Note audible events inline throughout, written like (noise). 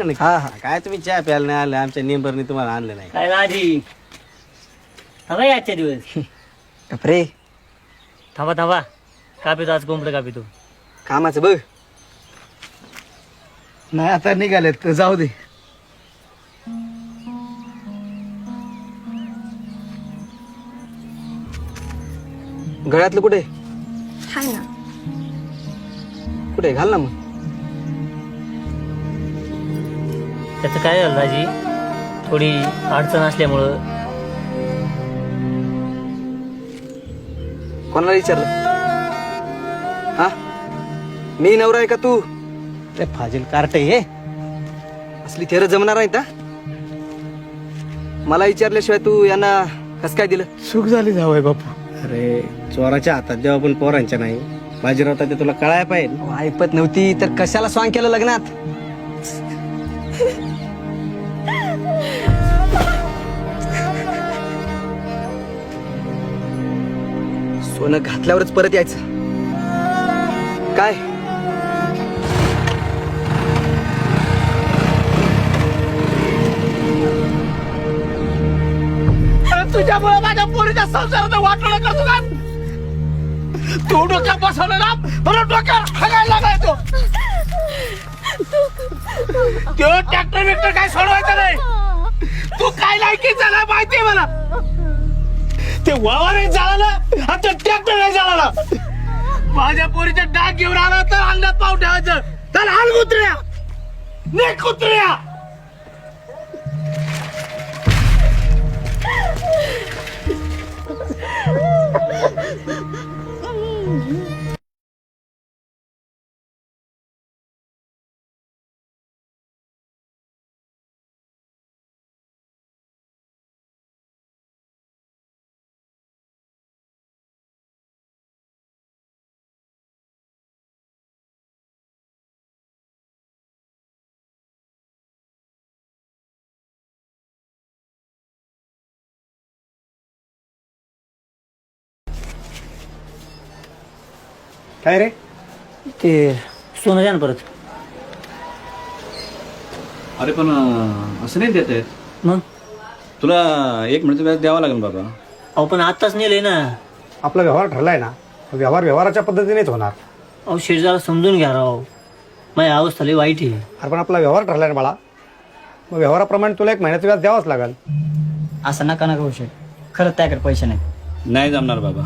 का नाही? हा हा. काय तुम्ही चहा प्यायला नाही आले? आमच्या नेंबरने तुम्हाला आणलं नाही. काय राजी थांबा या आजच्या दिवस. (laughs) रे थांबा थांबा. का पितो? आज कोंबडं का पितो? कामाचं बघ. नाही आता निघालेत. तर जाऊ दे. गळ्यातलं कुठे? हाय ना. कुठे? घाल ना मग. त्याचं काय झालं राजी? थोडी अडचण असल्यामुळं. कोणाला विचारलं? हा? मी नवरा आहे का तू? ते फाजील कार्ट हे. असली थेर जमणार नाही का मला विचारल्याशिवाय तू यांना कस काय दिलं? सुख झाली जावय बापू. अरे चोराच्या हातात जेव्हा पण पोरांच्या नाही बाजीराव ते तुला कळाय पाहिजे. ऐपत नव्हती तर कशाला स्वांग केलं लग्नात? सोनं घातल्यावरच परत यायचं. काय? तुझ्यामुळे माझ्या पोरीच्या संसाराचं वाटलं करतो का? तू डोक्यात बसवलं ना बरं डोक्यात हागायला लागलाय तो तो ट्रॅक्टर बिक्टर काय सोडवायचं नाही? तू काय लायकी झाला माहितीये मला? ते वावर नाही झाला ना आता ट्रॅक्टर नाही झाला ना माझ्या पोरीचा डाग घेऊन आला तर अंगात पाव ठेवायचं. तर हाल कुत्र्या. ने कुत्र्या. (laughs) काय रे? ते सोनं द्या ना परत. अरे पण अं, असं नाही देत आहेत मग? तुला एक मिनिट व्याज द्यावं लागेल बाबा. अहो पण आत्ताच नेलंय ना. आपला व्यवहार ठरलाय ना. व्यवहार व्यवहाराच्या पद्धतीनेच होणार. अहो शेजारा समजून घ्या राव. माझी अवस्था लई वाईट आहे. अरे पण आपला व्यवहार ठरलाय ना बाळा. मग व्यवहाराप्रमाणे तुला एक महिन्याचं व्याज द्यावंच लागेल. असं नका नका होऊ शकत खरंच त्याकडे पैसे नाही नाही जमणार बाबा.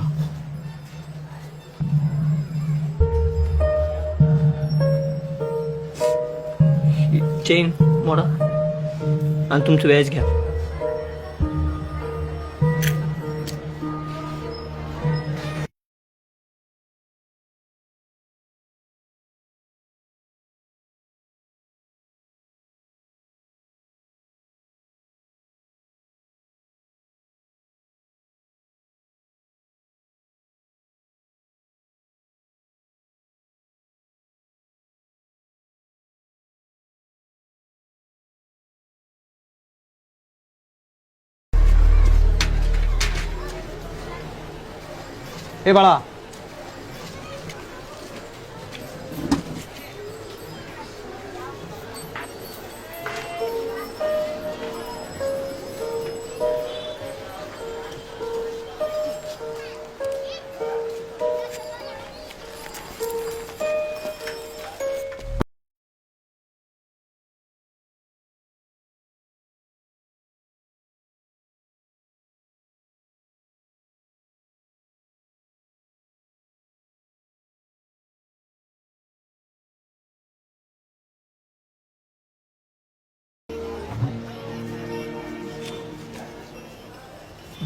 चेन मोडा आणि तुमचं व्याज घ्या. हे बाळा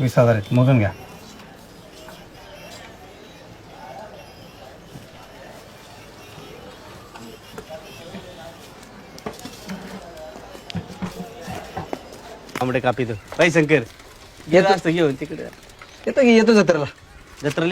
वीस हजार आहेत. मोजून घ्या. आंबडे कापितो बाई शंकर येत असतं घेऊन तिकडे. येतो की येतो जत्रेला? जत्रेला